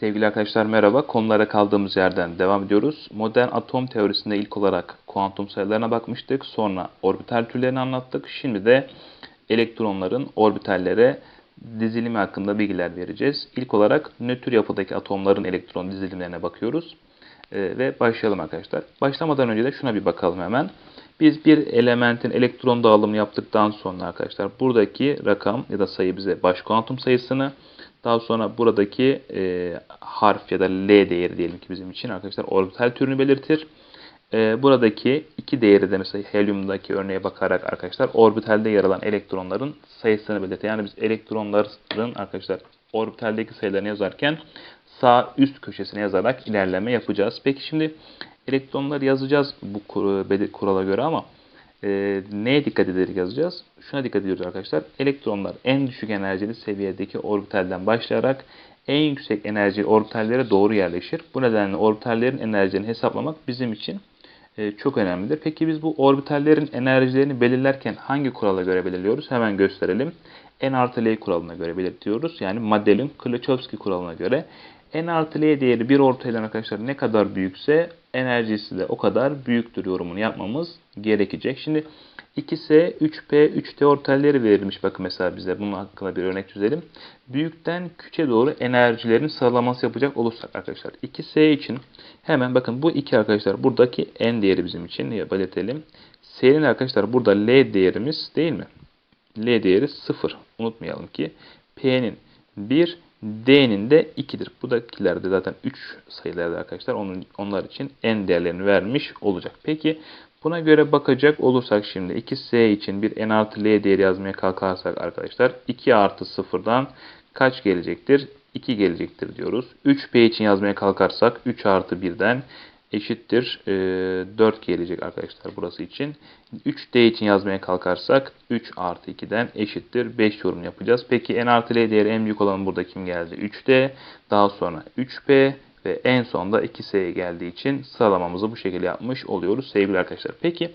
Sevgili arkadaşlar merhaba. Konulara kaldığımız yerden devam ediyoruz. Modern atom teorisinde ilk olarak kuantum sayılarına bakmıştık. Sonra orbital türlerini anlattık. Şimdi de elektronların orbitallere dizilimi hakkında bilgiler vereceğiz. İlk olarak nötr yapıdaki atomların elektron dizilimlerine bakıyoruz. Ee, ve başlayalım arkadaşlar. Başlamadan önce de şuna bir bakalım hemen. Biz bir elementin elektron dağılımı yaptıktan sonra arkadaşlar buradaki rakam ya da sayı bize baş kuantum sayısını daha sonra buradaki e, harf ya da L değeri diyelim ki bizim için arkadaşlar orbital türünü belirtir. E, buradaki iki değeri de mesela helyumdaki örneğe bakarak arkadaşlar orbitalde yer alan elektronların sayısını belirtir. Yani biz elektronların arkadaşlar orbitaldeki sayılarını yazarken sağ üst köşesine yazarak ilerleme yapacağız. Peki şimdi elektronları yazacağız bu kurala göre ama e, neye dikkat ederek yazacağız? Şuna dikkat ediyoruz arkadaşlar. Elektronlar en düşük enerjili seviyedeki orbitalden başlayarak en yüksek enerjili orbitallere doğru yerleşir. Bu nedenle orbitallerin enerjilerini hesaplamak bizim için e, çok önemlidir. Peki biz bu orbitallerin enerjilerini belirlerken hangi kurala göre belirliyoruz? Hemen gösterelim. N artı L kuralına göre belirtiyoruz. Yani Madel'in Klotchowski kuralına göre N artı L değeri bir ortayla arkadaşlar ne kadar büyükse enerjisi de o kadar büyüktür yorumunu yapmamız gerekecek. Şimdi 2S, 3P, 3D ortalleri verilmiş. Bakın mesela bize bunun hakkında bir örnek çözelim. Büyükten küçüğe doğru enerjilerin sıralaması yapacak olursak arkadaşlar. 2S için hemen bakın bu 2 arkadaşlar buradaki N değeri bizim için belirtelim. S'nin arkadaşlar burada L değerimiz değil mi? L değeri 0. Unutmayalım ki P'nin 1, D'nin de 2'dir. Buradakiler de zaten 3 sayılarda arkadaşlar. Onun, onlar için n değerlerini vermiş olacak. Peki buna göre bakacak olursak şimdi 2S için bir n artı L değeri yazmaya kalkarsak arkadaşlar 2 artı 0'dan kaç gelecektir? 2 gelecektir diyoruz. 3P için yazmaya kalkarsak 3 artı 1'den eşittir e, 4 gelecek arkadaşlar burası için. 3D için yazmaya kalkarsak 3 artı 2'den eşittir 5 yorum yapacağız. Peki n artı L değeri en büyük olan burada kim geldi? 3D. Daha sonra 3P ve en sonda 2S'ye geldiği için sıralamamızı bu şekilde yapmış oluyoruz sevgili arkadaşlar. Peki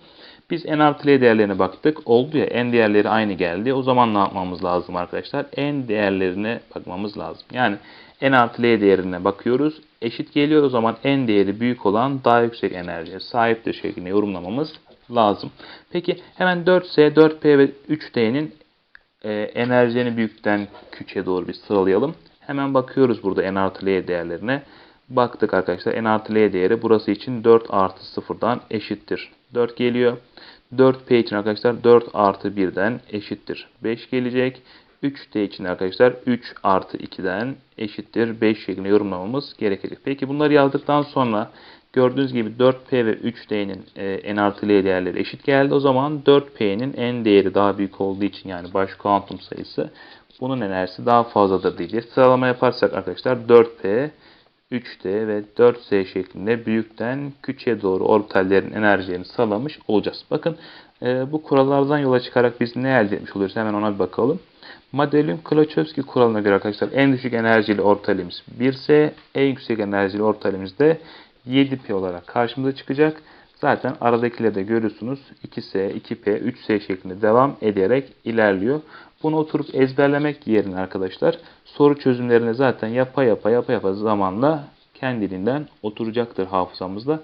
biz n artı L değerlerine baktık. Oldu ya n değerleri aynı geldi. O zaman ne yapmamız lazım arkadaşlar? n değerlerine bakmamız lazım. Yani n artı L değerine bakıyoruz. Eşit geliyor o zaman n değeri büyük olan daha yüksek enerjiye sahiptir şeklinde yorumlamamız lazım. Peki hemen 4S, 4P ve 3D'nin e, enerjilerini büyükten küçüğe doğru bir sıralayalım. Hemen bakıyoruz burada n artı L değerlerine. Baktık arkadaşlar n artı L değeri burası için 4 artı 0'dan eşittir. 4 geliyor. 4P için arkadaşlar 4 artı 1'den eşittir. 5 gelecek. 3D için arkadaşlar 3 artı 2'den eşittir 5 şeklinde yorumlamamız gerekecek. Peki bunları yazdıktan sonra gördüğünüz gibi 4P ve 3D'nin e, N artı L değerleri eşit geldi. O zaman 4P'nin N değeri daha büyük olduğu için yani baş kuantum sayısı bunun enerjisi daha fazladır diyeceğiz. Sıralama yaparsak arkadaşlar 4P 3D ve 4S şeklinde büyükten küçüğe doğru orbitallerin enerjilerini sağlamış olacağız. Bakın e, bu kurallardan yola çıkarak biz ne elde etmiş oluyoruz? Hemen ona bir bakalım. Madel'in Klotchowski kuralına göre arkadaşlar en düşük enerjili orbitalimiz 1S, en yüksek enerjili orbitalimiz de 7P olarak karşımıza çıkacak. Zaten aradakileri de görüyorsunuz. 2S, 2P, 3S şeklinde devam ederek ilerliyor. Bunu oturup ezberlemek yerine arkadaşlar soru çözümlerini zaten yapa yapa yapa yapa zamanla kendiliğinden oturacaktır hafızamızda.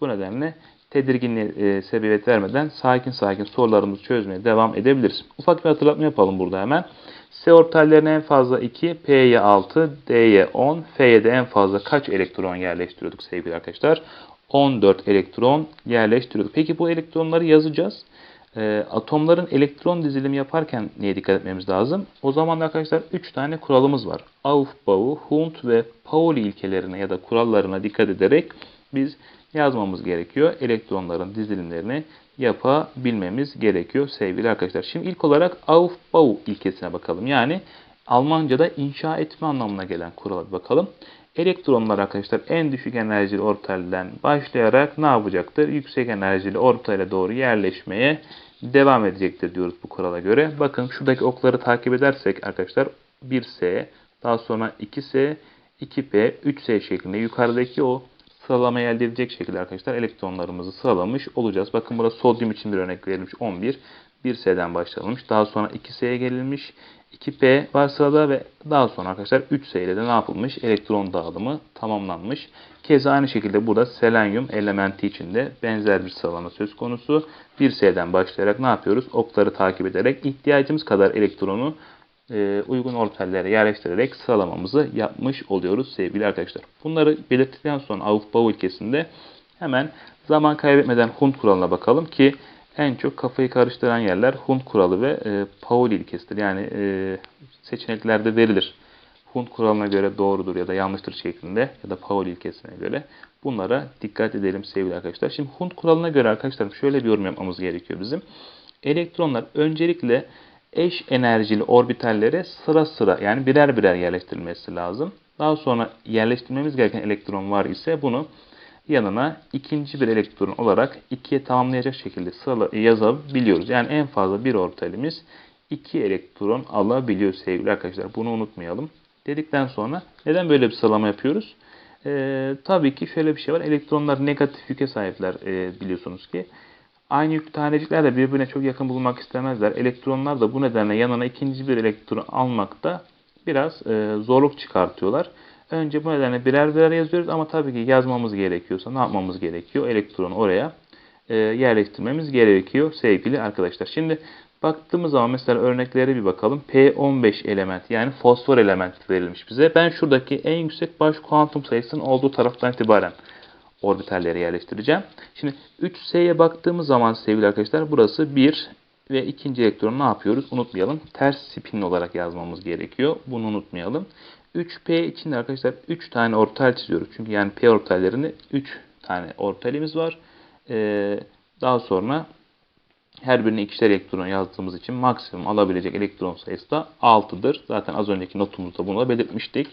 Bu nedenle tedirginliğe e, sebebiyet vermeden sakin sakin sorularımızı çözmeye devam edebiliriz. Ufak bir hatırlatma yapalım burada hemen. S ortallerine en fazla 2, P'ye 6, D'ye 10, F'ye de en fazla kaç elektron yerleştiriyorduk sevgili arkadaşlar? 14 elektron yerleştiriyorduk. Peki bu elektronları yazacağız. E, atomların elektron dizilimi yaparken neye dikkat etmemiz lazım? O zaman arkadaşlar 3 tane kuralımız var. Aufbau, Hund ve Pauli ilkelerine ya da kurallarına dikkat ederek biz yazmamız gerekiyor. Elektronların dizilimlerini yapabilmemiz gerekiyor sevgili arkadaşlar. Şimdi ilk olarak Aufbau ilkesine bakalım. Yani Almanca'da inşa etme anlamına gelen kurala bakalım. Elektronlar arkadaşlar en düşük enerjili orbitalden başlayarak ne yapacaktır? Yüksek enerjili orbitale doğru yerleşmeye devam edecektir diyoruz bu kurala göre. Bakın şuradaki okları takip edersek arkadaşlar 1S, daha sonra 2S, 2P, 3S şeklinde yukarıdaki o sıralamayı elde edecek şekilde arkadaşlar elektronlarımızı sıralamış olacağız. Bakın burada sodyum için bir örnek verilmiş 11. 1S'den başlanılmış. Daha sonra 2S'ye gelinmiş. 2P var sırada ve daha sonra arkadaşlar 3S ile de ne yapılmış? Elektron dağılımı tamamlanmış. Keza aynı şekilde burada selenyum elementi için de benzer bir sıralama söz konusu. 1S'den başlayarak ne yapıyoruz? Okları takip ederek ihtiyacımız kadar elektronu uygun orbitallere yerleştirerek sıralamamızı yapmış oluyoruz sevgili arkadaşlar. Bunları belirttikten sonra Aufbau ilkesinde hemen zaman kaybetmeden Hund kuralına bakalım ki en çok kafayı karıştıran yerler Hund kuralı ve e, Pauli ilkesidir. Yani e, seçeneklerde verilir. Hund kuralına göre doğrudur ya da yanlıştır şeklinde ya da Pauli ilkesine göre bunlara dikkat edelim sevgili arkadaşlar. Şimdi Hund kuralına göre arkadaşlar şöyle bir yorum yapmamız gerekiyor bizim. Elektronlar öncelikle eş enerjili orbitallere sıra sıra yani birer birer yerleştirilmesi lazım. Daha sonra yerleştirmemiz gereken elektron var ise bunu yanına ikinci bir elektron olarak ikiye tamamlayacak şekilde yazabiliyoruz. Yani en fazla bir orbitalimiz iki elektron alabiliyor sevgili arkadaşlar. Bunu unutmayalım. Dedikten sonra neden böyle bir sıralama yapıyoruz? Ee, tabii ki şöyle bir şey var. Elektronlar negatif yüke sahipler e, biliyorsunuz ki. Aynı yük tanecikler de birbirine çok yakın bulunmak istemezler. Elektronlar da bu nedenle yanına ikinci bir elektron almakta biraz e, zorluk çıkartıyorlar. Önce bu nedenle birer birer yazıyoruz ama tabii ki yazmamız gerekiyorsa ne yapmamız gerekiyor? Elektronu oraya e, yerleştirmemiz gerekiyor sevgili arkadaşlar. Şimdi baktığımız zaman mesela örneklere bir bakalım. P15 element yani fosfor element verilmiş bize. Ben şuradaki en yüksek baş kuantum sayısının olduğu taraftan itibaren orbitalleri yerleştireceğim. Şimdi 3S'ye baktığımız zaman sevgili arkadaşlar burası 1 ve ikinci elektronu ne yapıyoruz? Unutmayalım. Ters spin olarak yazmamız gerekiyor. Bunu unutmayalım. 3P için arkadaşlar 3 tane orbital çiziyoruz. Çünkü yani P orbitallerini 3 tane orbitalimiz var. Ee, daha sonra her birine ikişer elektron yazdığımız için maksimum alabilecek elektron sayısı da 6'dır. Zaten az önceki notumuzda bunu da belirtmiştik.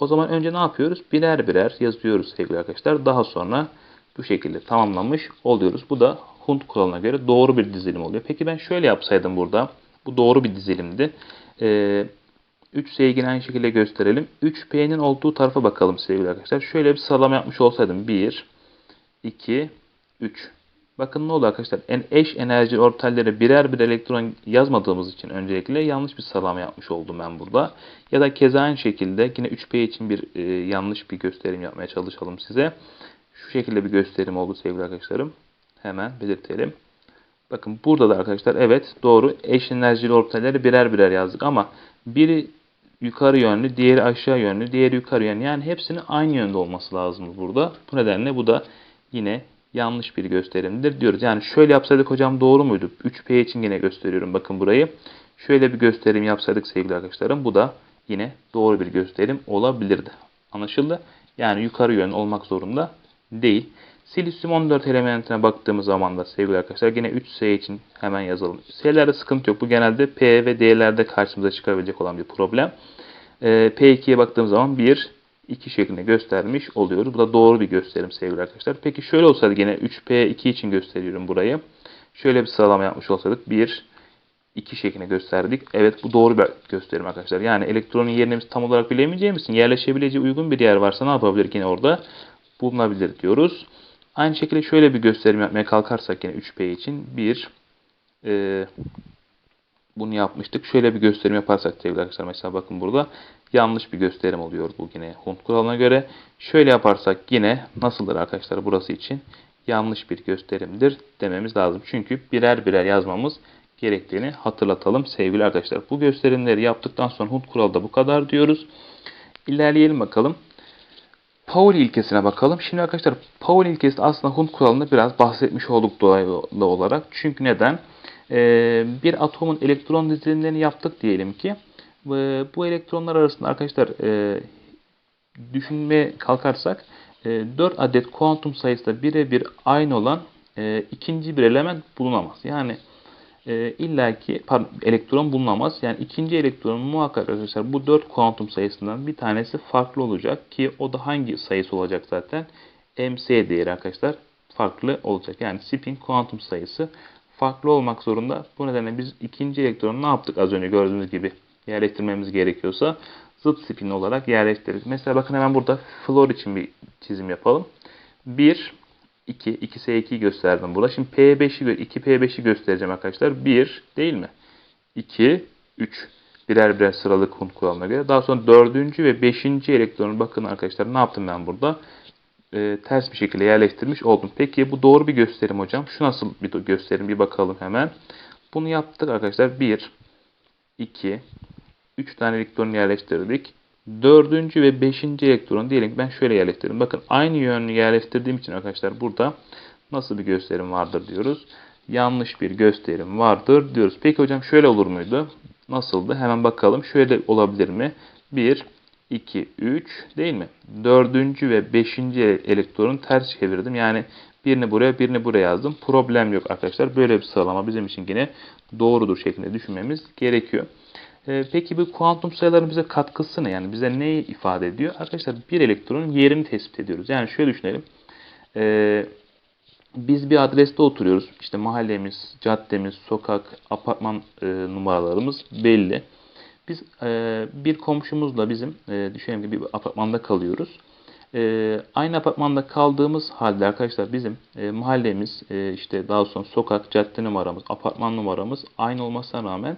O zaman önce ne yapıyoruz? Birer birer yazıyoruz sevgili arkadaşlar. Daha sonra bu şekilde tamamlamış oluyoruz. Bu da Hund kuralına göre doğru bir dizilim oluyor. Peki ben şöyle yapsaydım burada. Bu doğru bir dizilimdi. Ee, 3S'yi yine aynı şekilde gösterelim. 3P'nin olduğu tarafa bakalım sevgili arkadaşlar. Şöyle bir sıralama yapmış olsaydım. 1, 2, 3. Bakın ne oldu arkadaşlar? En eş enerji orbitallere birer bir elektron yazmadığımız için öncelikle yanlış bir sıralama yapmış oldum ben burada. Ya da keza aynı şekilde yine 3P için bir e, yanlış bir gösterim yapmaya çalışalım size. Şu şekilde bir gösterim oldu sevgili arkadaşlarım. Hemen belirtelim. Bakın burada da arkadaşlar evet doğru eş enerjili orbitalleri birer birer yazdık ama biri yukarı yönlü, diğeri aşağı yönlü, diğeri yukarı yönlü. Yani hepsinin aynı yönde olması lazım burada. Bu nedenle bu da yine yanlış bir gösterimdir diyoruz. Yani şöyle yapsaydık hocam doğru muydu? 3P için yine gösteriyorum bakın burayı. Şöyle bir gösterim yapsaydık sevgili arkadaşlarım bu da yine doğru bir gösterim olabilirdi. Anlaşıldı? Yani yukarı yön olmak zorunda değil. Silisyum 14 elementine baktığımız zaman da sevgili arkadaşlar yine 3S için hemen yazalım. S'lerde sıkıntı yok. Bu genelde P ve D'lerde karşımıza çıkabilecek olan bir problem. Ee, P2'ye baktığımız zaman 1, 2 şeklinde göstermiş oluyoruz. Bu da doğru bir gösterim sevgili arkadaşlar. Peki şöyle olsaydı yine 3P2 için gösteriyorum burayı. Şöyle bir sıralama yapmış olsaydık 1, 2 şeklinde gösterdik. Evet bu doğru bir gösterim arkadaşlar. Yani elektronun yerini biz tam olarak bilemeyeceğimiz için yerleşebileceği uygun bir yer varsa ne yapabilir yine orada bulunabilir diyoruz. Aynı şekilde şöyle bir gösterim yapmaya kalkarsak yine 3P için 1 e, bunu yapmıştık. Şöyle bir gösterim yaparsak sevgili arkadaşlar mesela bakın burada yanlış bir gösterim oluyor bu yine Hund kuralına göre. Şöyle yaparsak yine nasıldır arkadaşlar burası için yanlış bir gösterimdir dememiz lazım. Çünkü birer birer yazmamız gerektiğini hatırlatalım sevgili arkadaşlar. Bu gösterimleri yaptıktan sonra Hund kuralı bu kadar diyoruz. İlerleyelim bakalım. Pauli ilkesine bakalım. Şimdi arkadaşlar Pauli ilkesi aslında Hund kuralında biraz bahsetmiş olduk dolaylı olarak. Çünkü neden? Ee, bir atomun elektron dizilimlerini yaptık diyelim ki. Bu elektronlar arasında arkadaşlar e, düşünmeye kalkarsak e, 4 adet kuantum sayısı da birebir aynı olan e, ikinci bir element bulunamaz. Yani e, illaki pardon, elektron bulunamaz. Yani ikinci elektron muhakkak arkadaşlar bu 4 kuantum sayısından bir tanesi farklı olacak ki o da hangi sayısı olacak zaten? MC değeri arkadaşlar farklı olacak. Yani spin kuantum sayısı farklı olmak zorunda. Bu nedenle biz ikinci elektronu ne yaptık az önce gördüğünüz gibi yerleştirmemiz gerekiyorsa zıt spin olarak yerleştiririz. Mesela bakın hemen burada flor için bir çizim yapalım. 1, 2, 2S2'yi gösterdim burada. Şimdi P5'i, gö- 2P5'i göstereceğim arkadaşlar. 1 değil mi? 2, 3. Birer birer sıralı kuralına göre. Daha sonra dördüncü ve beşinci elektronu bakın arkadaşlar ne yaptım ben burada? Ee, ters bir şekilde yerleştirmiş oldum. Peki bu doğru bir gösterim hocam. Şu nasıl bir gösterim bir bakalım hemen. Bunu yaptık arkadaşlar. 1, 2, 3 tane elektronu yerleştirdik. Dördüncü ve beşinci elektron diyelim ben şöyle yerleştirdim. Bakın aynı yönlü yerleştirdiğim için arkadaşlar burada nasıl bir gösterim vardır diyoruz. Yanlış bir gösterim vardır diyoruz. Peki hocam şöyle olur muydu? Nasıldı? Hemen bakalım. Şöyle olabilir mi? 1, 2, 3 değil mi? Dördüncü ve beşinci elektronu ters çevirdim. Yani birini buraya birini buraya yazdım. Problem yok arkadaşlar. Böyle bir sıralama bizim için yine doğrudur şeklinde düşünmemiz gerekiyor. Ee, peki bu kuantum sayıların bize katkısı ne? Yani bize neyi ifade ediyor? Arkadaşlar bir elektronun yerini tespit ediyoruz. Yani şöyle düşünelim. Ee, biz bir adreste oturuyoruz. İşte mahallemiz, caddemiz, sokak, apartman e, numaralarımız belli. Biz e, bir komşumuzla bizim e, düşünelim ki bir apartmanda kalıyoruz. E, aynı apartmanda kaldığımız halde arkadaşlar bizim e, mahallemiz, e, işte daha sonra sokak, cadde numaramız, apartman numaramız aynı olmasına rağmen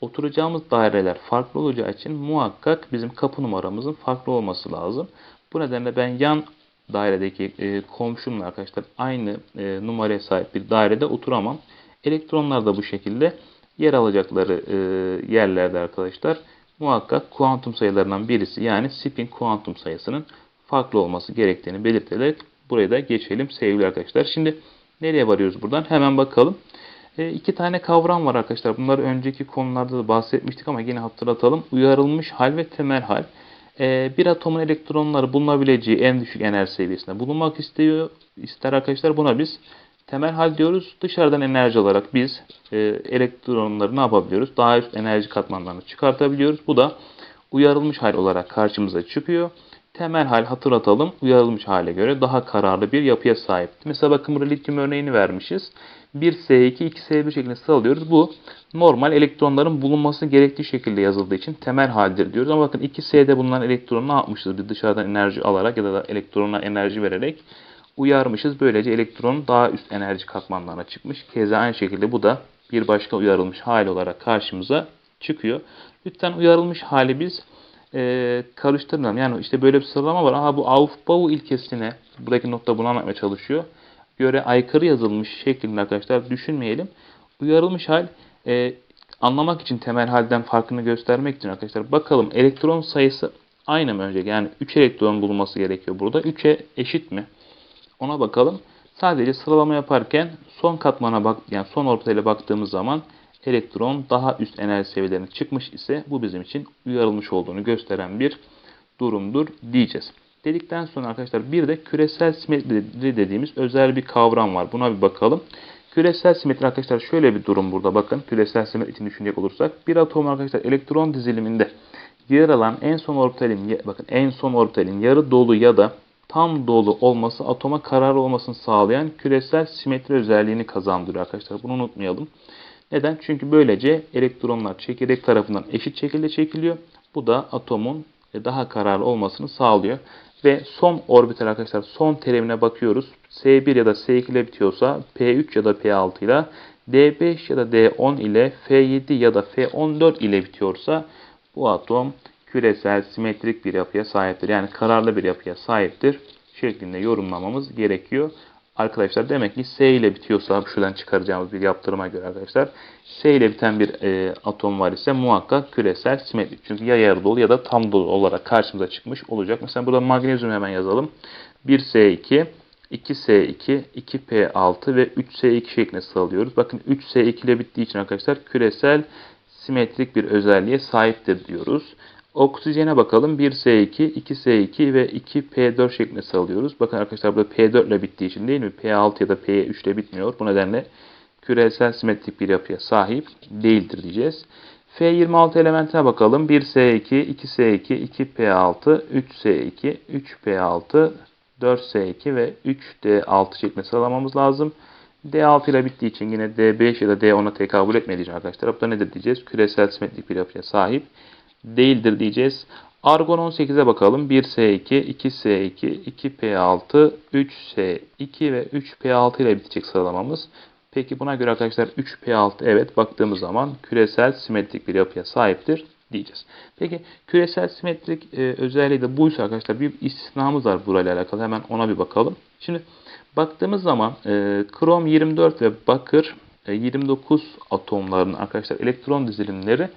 oturacağımız daireler farklı olacağı için muhakkak bizim kapı numaramızın farklı olması lazım. Bu nedenle ben yan dairedeki e, komşumla arkadaşlar aynı e, numaraya sahip bir dairede oturamam. Elektronlar da bu şekilde yer alacakları e, yerlerde arkadaşlar muhakkak kuantum sayılarından birisi yani spin kuantum sayısının farklı olması gerektiğini belirterek buraya da geçelim sevgili arkadaşlar. Şimdi nereye varıyoruz buradan? Hemen bakalım. E, iki tane kavram var arkadaşlar. Bunları önceki konularda da bahsetmiştik ama yine hatırlatalım. Uyarılmış hal ve temel hal. E, bir atomun elektronları bulunabileceği en düşük enerji seviyesinde bulunmak istiyor. ister arkadaşlar buna biz temel hal diyoruz. Dışarıdan enerji olarak biz e, elektronları ne yapabiliyoruz? Daha üst enerji katmanlarını çıkartabiliyoruz. Bu da uyarılmış hal olarak karşımıza çıkıyor. Temel hal hatırlatalım. Uyarılmış hale göre daha kararlı bir yapıya sahip. Mesela bakın burada lityum örneğini vermişiz. 1S2, 2S1 şeklinde sıralıyoruz. Bu normal elektronların bulunması gerektiği şekilde yazıldığı için temel haldir diyoruz. Ama bakın 2S'de bulunan elektron ne yapmışız? Bir dışarıdan enerji alarak ya da elektrona enerji vererek uyarmışız. Böylece elektron daha üst enerji katmanlarına çıkmış. Keza aynı şekilde bu da bir başka uyarılmış hal olarak karşımıza çıkıyor. Lütfen uyarılmış hali biz e, karıştırmayalım. Yani işte böyle bir sıralama var. Aha bu Aufbau ilkesine buradaki notta bunu anlatmaya çalışıyor. Göre aykırı yazılmış şeklinde arkadaşlar düşünmeyelim. Uyarılmış hal e, anlamak için temel halden farkını göstermek için arkadaşlar bakalım elektron sayısı aynı mı önce? Yani 3 elektron bulunması gerekiyor burada. 3'e eşit mi? Ona bakalım. Sadece sıralama yaparken son katmana bak yani son orbitale baktığımız zaman elektron daha üst enerji seviyelerine çıkmış ise bu bizim için uyarılmış olduğunu gösteren bir durumdur diyeceğiz. Dedikten sonra arkadaşlar bir de küresel simetri dediğimiz özel bir kavram var. Buna bir bakalım. Küresel simetri arkadaşlar şöyle bir durum burada bakın. Küresel simetri için düşünecek olursak bir atom arkadaşlar elektron diziliminde yer alan en son orbitalin bakın en son orbitalin yarı dolu ya da tam dolu olması atoma kararlı olmasını sağlayan küresel simetri özelliğini kazandırıyor arkadaşlar. Bunu unutmayalım. Neden? Çünkü böylece elektronlar çekirdek tarafından eşit şekilde çekiliyor. Bu da atomun daha kararlı olmasını sağlıyor. Ve son orbital arkadaşlar son terimine bakıyoruz. S1 ya da S2 ile bitiyorsa P3 ya da P6 ile D5 ya da D10 ile F7 ya da F14 ile bitiyorsa bu atom küresel simetrik bir yapıya sahiptir. Yani kararlı bir yapıya sahiptir şeklinde yorumlamamız gerekiyor. Arkadaşlar demek ki S ile bitiyorsa şuradan çıkaracağımız bir yaptırıma göre arkadaşlar S ile biten bir e, atom var ise muhakkak küresel simetrik. Çünkü ya yarı dolu ya da tam dolu olarak karşımıza çıkmış olacak. Mesela burada magnezyum hemen yazalım. 1S2, 2S2, 2P6 ve 3S2 şeklinde sıralıyoruz. Bakın 3S2 ile bittiği için arkadaşlar küresel simetrik bir özelliğe sahiptir diyoruz. Oksijene bakalım. 1S2, 2S2 ve 2P4 şeklinde sıralıyoruz. Bakın arkadaşlar burada P4 ile bittiği için değil mi? P6 ya da P3 ile bitmiyor. Bu nedenle küresel simetrik bir yapıya sahip değildir diyeceğiz. F26 elementine bakalım. 1S2, 2S2, 2P6, 3S2, 3P6, 4S2 ve 3D6 şeklinde sıralamamız lazım. D6 ile bittiği için yine D5 ya da D10'a tekabül etmediği için arkadaşlar. Bu da nedir diyeceğiz? Küresel simetrik bir yapıya sahip değildir diyeceğiz. Argon 18'e bakalım. 1S2, 2S2, 2P6, 3S2 ve 3P6 ile bitecek sıralamamız. Peki buna göre arkadaşlar 3P6 evet baktığımız zaman küresel simetrik bir yapıya sahiptir diyeceğiz. Peki küresel simetrik e, özelliği de buysa arkadaşlar bir istisnamız var burayla alakalı. Hemen ona bir bakalım. Şimdi baktığımız zaman e, krom 24 ve bakır e, 29 atomlarının arkadaşlar elektron dizilimleri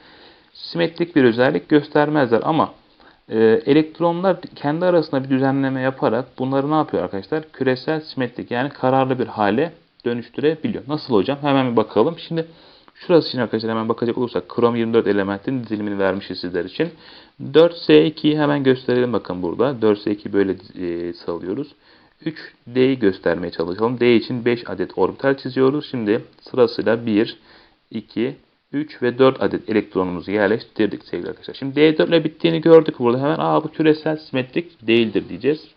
simetrik bir özellik göstermezler ama e, elektronlar kendi arasında bir düzenleme yaparak bunları ne yapıyor arkadaşlar? Küresel simetrik yani kararlı bir hale dönüştürebiliyor. Nasıl hocam? Hemen bir bakalım. Şimdi şurası için arkadaşlar hemen bakacak olursak krom 24 elementin dizilimini vermişiz sizler için. 4S2'yi hemen gösterelim bakın burada. 4S2 böyle e, salıyoruz. 3D'yi göstermeye çalışalım. D için 5 adet orbital çiziyoruz. Şimdi sırasıyla 1, 2, 3 ve 4 adet elektronumuzu yerleştirdik sevgili arkadaşlar. Şimdi D4 ile bittiğini gördük burada. Hemen Aa, bu küresel simetrik değildir diyeceğiz.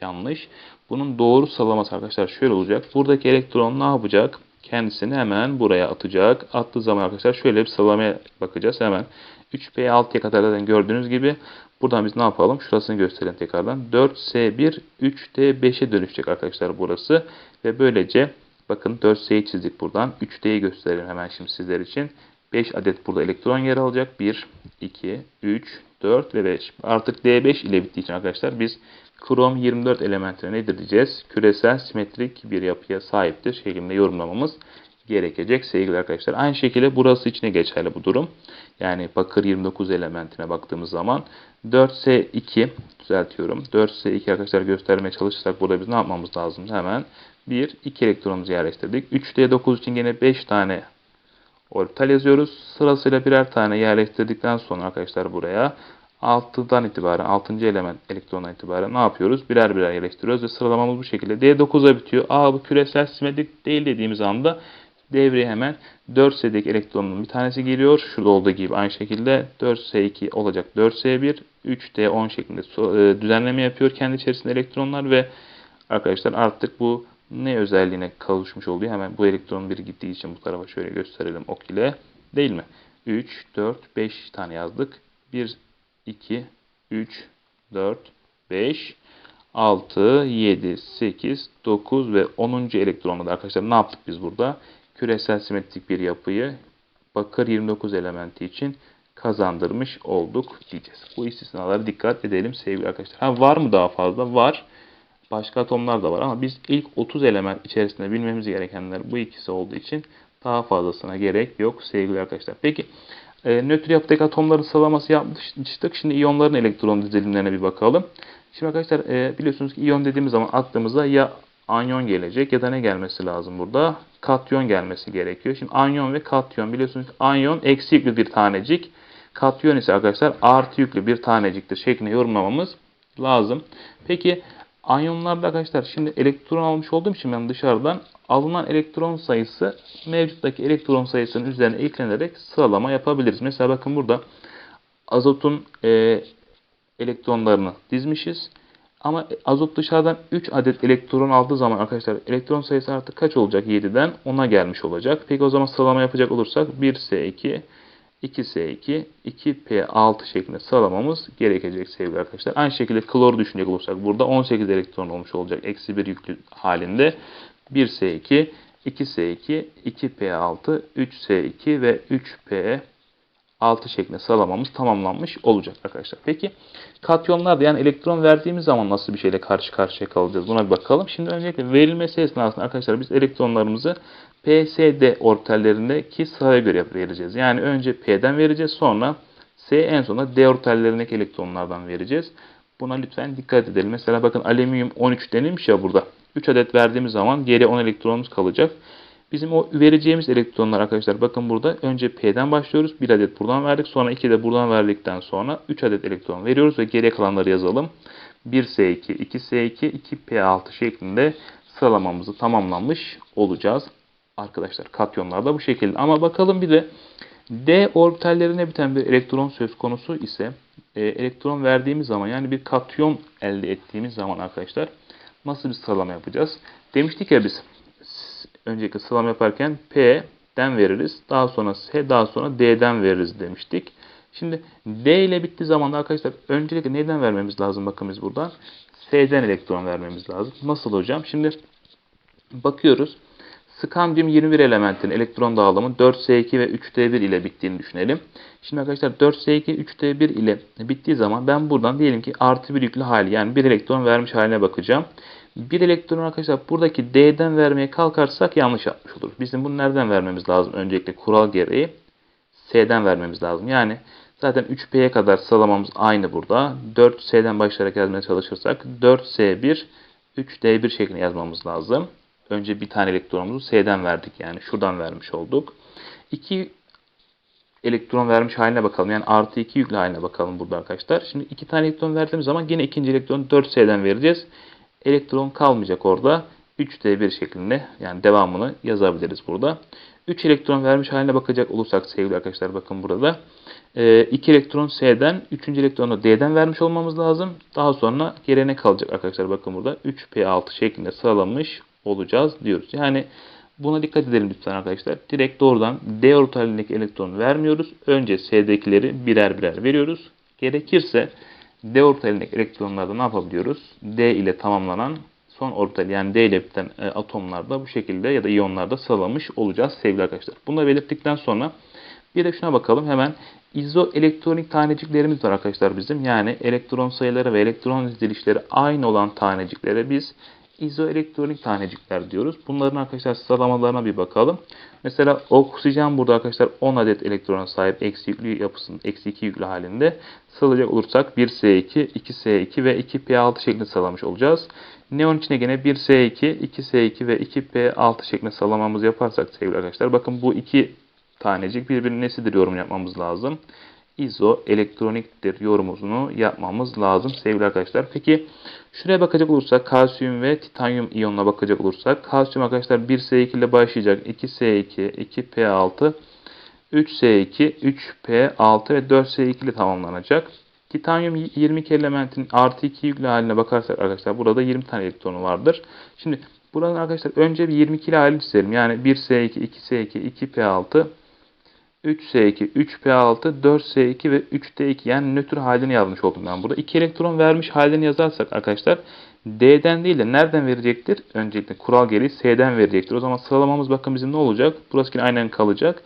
Yanlış. Bunun doğru sıralaması arkadaşlar şöyle olacak. Buradaki elektron ne yapacak? Kendisini hemen buraya atacak. Attığı zaman arkadaşlar şöyle bir sıralamaya bakacağız. Hemen 3P6'ya kadar zaten gördüğünüz gibi buradan biz ne yapalım? Şurasını gösterelim tekrardan. 4S1 3D5'e dönüşecek arkadaşlar burası. Ve böylece bakın 4S'yi çizdik buradan. 3D'yi gösterelim hemen şimdi sizler için. 5 adet burada elektron yer alacak. 1, 2, 3, 4 ve 5. Artık D5 ile bittiği için arkadaşlar biz krom 24 elementine nedir diyeceğiz? Küresel simetrik bir yapıya sahiptir şeklinde yorumlamamız gerekecek sevgili arkadaşlar. Aynı şekilde burası için de geçerli bu durum. Yani bakır 29 elementine baktığımız zaman 4S2 düzeltiyorum. 4S2 arkadaşlar göstermeye çalışırsak burada biz ne yapmamız lazım? Hemen 1, 2 elektronumuzu yerleştirdik. 3D9 için yine 5 tane orbital yazıyoruz. Sırasıyla birer tane yerleştirdikten sonra arkadaşlar buraya 6'dan itibaren 6. element elektrondan itibaren ne yapıyoruz? Birer birer yerleştiriyoruz ve sıralamamız bu şekilde. D9'a bitiyor. Aa bu küresel simetrik değil dediğimiz anda devreye hemen 4S'deki elektronun bir tanesi geliyor. Şurada olduğu gibi aynı şekilde 4S2 olacak 4S1, 3D10 şeklinde e, düzenleme yapıyor kendi içerisinde elektronlar ve arkadaşlar artık bu ne özelliğine kavuşmuş oluyor? Hemen bu elektron biri gittiği için bu tarafa şöyle gösterelim ok ile. Değil mi? 3, 4, 5 tane yazdık. 1, 2, 3, 4, 5, 6, 7, 8, 9 ve 10. elektronla da arkadaşlar ne yaptık biz burada? Küresel simetrik bir yapıyı bakır 29 elementi için kazandırmış olduk diyeceğiz. Bu istisnalara dikkat edelim sevgili arkadaşlar. Ha, var mı daha fazla? Var. Başka atomlar da var ama biz ilk 30 element içerisinde bilmemiz gerekenler bu ikisi olduğu için daha fazlasına gerek yok sevgili arkadaşlar. Peki e, nötr yapıdaki atomların sıralaması yapmıştık. Şimdi iyonların elektron dizilimlerine bir bakalım. Şimdi arkadaşlar e, biliyorsunuz ki iyon dediğimiz zaman aklımıza ya anyon gelecek ya da ne gelmesi lazım burada? Katyon gelmesi gerekiyor. Şimdi anyon ve katyon biliyorsunuz ki anyon eksi yüklü bir tanecik. Katyon ise arkadaşlar artı yüklü bir taneciktir şeklinde yorumlamamız lazım. Peki anyonlarda arkadaşlar şimdi elektron almış olduğum için ben dışarıdan alınan elektron sayısı mevcuttaki elektron sayısının üzerine eklenerek sıralama yapabiliriz. Mesela bakın burada azotun e, elektronlarını dizmişiz. Ama azot dışarıdan 3 adet elektron aldığı zaman arkadaşlar elektron sayısı artık kaç olacak? 7'den 10'a gelmiş olacak. Peki o zaman sıralama yapacak olursak 1S2, 2S2, 2P6 şeklinde sıralamamız gerekecek sevgili arkadaşlar. Aynı şekilde klor düşünecek olursak burada 18 elektron olmuş olacak. Eksi 1 yüklü halinde 1S2, 2S2, 2P6, 3S2 ve 3P 6 şeklinde sıralamamız tamamlanmış olacak arkadaşlar. Peki katyonlarda yani elektron verdiğimiz zaman nasıl bir şeyle karşı karşıya kalacağız? Buna bir bakalım. Şimdi öncelikle verilmesi esnasında arkadaşlar biz elektronlarımızı PSD ortallerindeki sıraya göre vereceğiz. Yani önce P'den vereceğiz sonra S en sonunda D ortallerindeki elektronlardan vereceğiz. Buna lütfen dikkat edelim. Mesela bakın alüminyum 13 denilmiş ya burada. 3 adet verdiğimiz zaman geri 10 elektronumuz kalacak. Bizim o vereceğimiz elektronlar arkadaşlar bakın burada önce P'den başlıyoruz. 1 adet buradan verdik. Sonra 2 de buradan verdikten sonra 3 adet elektron veriyoruz ve geriye kalanları yazalım. 1S2, 2S2, 2P6 şeklinde sıralamamızı tamamlamış olacağız. Arkadaşlar katyonlarda bu şekilde. Ama bakalım bir de D orbitallerine biten bir elektron söz konusu ise e, elektron verdiğimiz zaman yani bir katyon elde ettiğimiz zaman arkadaşlar nasıl bir sıralama yapacağız? Demiştik ya biz önceki sıralama yaparken P'den veririz. Daha sonra S, daha sonra D'den veririz demiştik. Şimdi D ile bittiği zaman da arkadaşlar öncelikle neyden vermemiz lazım bakın biz buradan? S'den elektron vermemiz lazım. Nasıl hocam? Şimdi bakıyoruz. Skandiyum 21 elementin elektron dağılımı 4s2 ve 3d1 ile bittiğini düşünelim. Şimdi arkadaşlar 4s2 3d1 ile bittiği zaman ben buradan diyelim ki artı bir yüklü hali yani bir elektron vermiş haline bakacağım. Bir elektron arkadaşlar buradaki D'den vermeye kalkarsak yanlış yapmış olur. Bizim bunu nereden vermemiz lazım? Öncelikle kural gereği S'den vermemiz lazım. Yani zaten 3P'ye kadar sıralamamız aynı burada. 4S'den başlayarak yazmaya çalışırsak 4S1 3D1 şeklinde yazmamız lazım. Önce bir tane elektronumuzu S'den verdik yani şuradan vermiş olduk. 2 elektron vermiş haline bakalım. Yani artı 2 yüklü haline bakalım burada arkadaşlar. Şimdi 2 tane elektron verdiğimiz zaman yine ikinci elektronu 4S'den vereceğiz. Elektron kalmayacak orada. 3D1 şeklinde yani devamını yazabiliriz burada. 3 elektron vermiş haline bakacak olursak sevgili arkadaşlar bakın burada. 2 elektron S'den 3. elektronu D'den vermiş olmamız lazım. Daha sonra geriye ne kalacak arkadaşlar bakın burada 3P6 şeklinde sıralamış olacağız diyoruz. Yani buna dikkat edelim lütfen arkadaşlar. Direkt doğrudan D orbitalindeki elektronu vermiyoruz. Önce S'dekileri birer birer veriyoruz. Gerekirse D orbitalindeki elektronlarda ne yapabiliyoruz? D ile tamamlanan son orbital yani D ile biten e, atomlarda bu şekilde ya da iyonlarda sıralamış olacağız sevgili arkadaşlar. Da belirttikten sonra bir de şuna bakalım hemen izoelektronik taneciklerimiz var arkadaşlar bizim. Yani elektron sayıları ve elektron dizilişleri aynı olan taneciklere biz izoelektronik tanecikler diyoruz. Bunların arkadaşlar sıralamalarına bir bakalım. Mesela oksijen burada arkadaşlar 10 adet elektrona sahip eksi yüklü yapısının eksi 2 yüklü halinde sıralayacak olursak 1S2, 2S2 ve 2P6 şeklinde sıralamış olacağız. Neon içine gene 1S2, 2S2 ve 2P6 şeklinde sıralamamızı yaparsak sevgili arkadaşlar bakın bu iki tanecik birbirinin nesidir yorum yapmamız lazım. İzo elektroniktir yorumunu yapmamız lazım sevgili arkadaşlar. Peki şuraya bakacak olursak kalsiyum ve titanyum iyonuna bakacak olursak kalsiyum arkadaşlar 1S2 ile başlayacak 2S2, 2P6, 3S2, 3P6 ve 4S2 ile tamamlanacak. Titanyum 22 elementin artı 2 yüklü haline bakarsak arkadaşlar burada 20 tane elektronu vardır. Şimdi buranın arkadaşlar önce bir 22 halini çizelim. Yani 1S2, 2S2, 2P6, 3S2, 3P6, 4S2 ve 3D2 yani nötr halini yazmış oldum ben burada. 2 elektron vermiş halini yazarsak arkadaşlar D'den değil de nereden verecektir? Öncelikle kural gereği S'den verecektir. O zaman sıralamamız bakın bizim ne olacak? Burası yine aynen kalacak.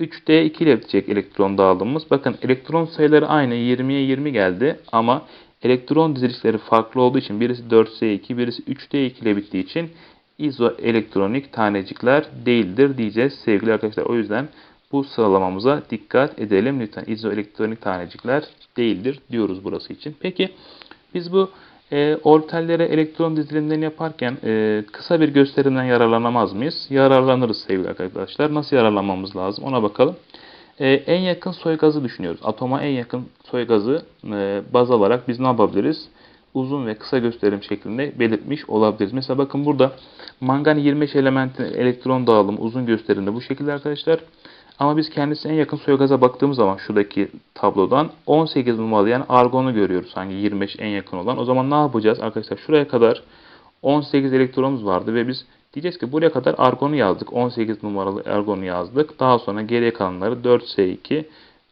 3D2 ile bitecek elektron dağılımımız. Bakın elektron sayıları aynı 20'ye 20 geldi ama elektron dizilişleri farklı olduğu için birisi 4S2 birisi 3D2 ile bittiği için izoelektronik tanecikler değildir diyeceğiz sevgili arkadaşlar. O yüzden bu sıralamamıza dikkat edelim. Lütfen izoelektronik tanecikler değildir diyoruz burası için. Peki biz bu e, orbitallere elektron dizilimlerini yaparken e, kısa bir gösterimden yararlanamaz mıyız? Yararlanırız sevgili arkadaşlar. Nasıl yararlanmamız lazım ona bakalım. E, en yakın soy gazı düşünüyoruz. Atoma en yakın soy gazı e, baz alarak biz ne yapabiliriz? Uzun ve kısa gösterim şeklinde belirtmiş olabiliriz. Mesela bakın burada mangan 25 elementin elektron dağılımı uzun gösterimde bu şekilde arkadaşlar. Ama biz kendisine en yakın soygaza baktığımız zaman şuradaki tablodan 18 numaralı yani argonu görüyoruz. Hangi 25 en yakın olan. O zaman ne yapacağız arkadaşlar? Şuraya kadar 18 elektronumuz vardı ve biz diyeceğiz ki buraya kadar argonu yazdık. 18 numaralı argonu yazdık. Daha sonra geriye kalanları 4S2,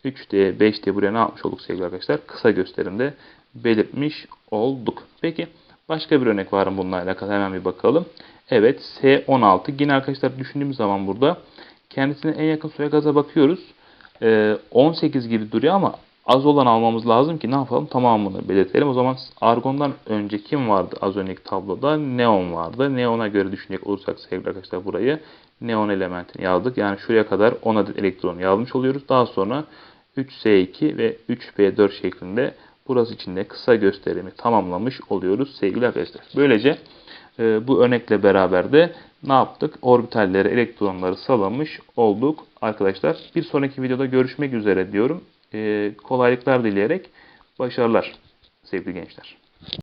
3D, 5D buraya ne yapmış olduk sevgili arkadaşlar? Kısa gösterimde belirtmiş olduk. Peki başka bir örnek var mı bununla alakalı? Hemen bir bakalım. Evet S16. Yine arkadaşlar düşündüğümüz zaman burada kendisine en yakın suya gaza bakıyoruz. Ee, 18 gibi duruyor ama az olan almamız lazım ki ne yapalım tamamını belirtelim. O zaman argondan önce kim vardı az önceki tabloda? Neon vardı. Neon'a göre düşünecek olursak sevgili arkadaşlar burayı neon elementini yazdık. Yani şuraya kadar 10 adet elektron yazmış oluyoruz. Daha sonra 3S2 ve 3P4 şeklinde burası için de kısa gösterimi tamamlamış oluyoruz sevgili arkadaşlar. Böylece e, bu örnekle beraber de ne yaptık? Orbitallere elektronları salamış olduk arkadaşlar. Bir sonraki videoda görüşmek üzere diyorum. E, kolaylıklar dileyerek başarılar sevgili gençler.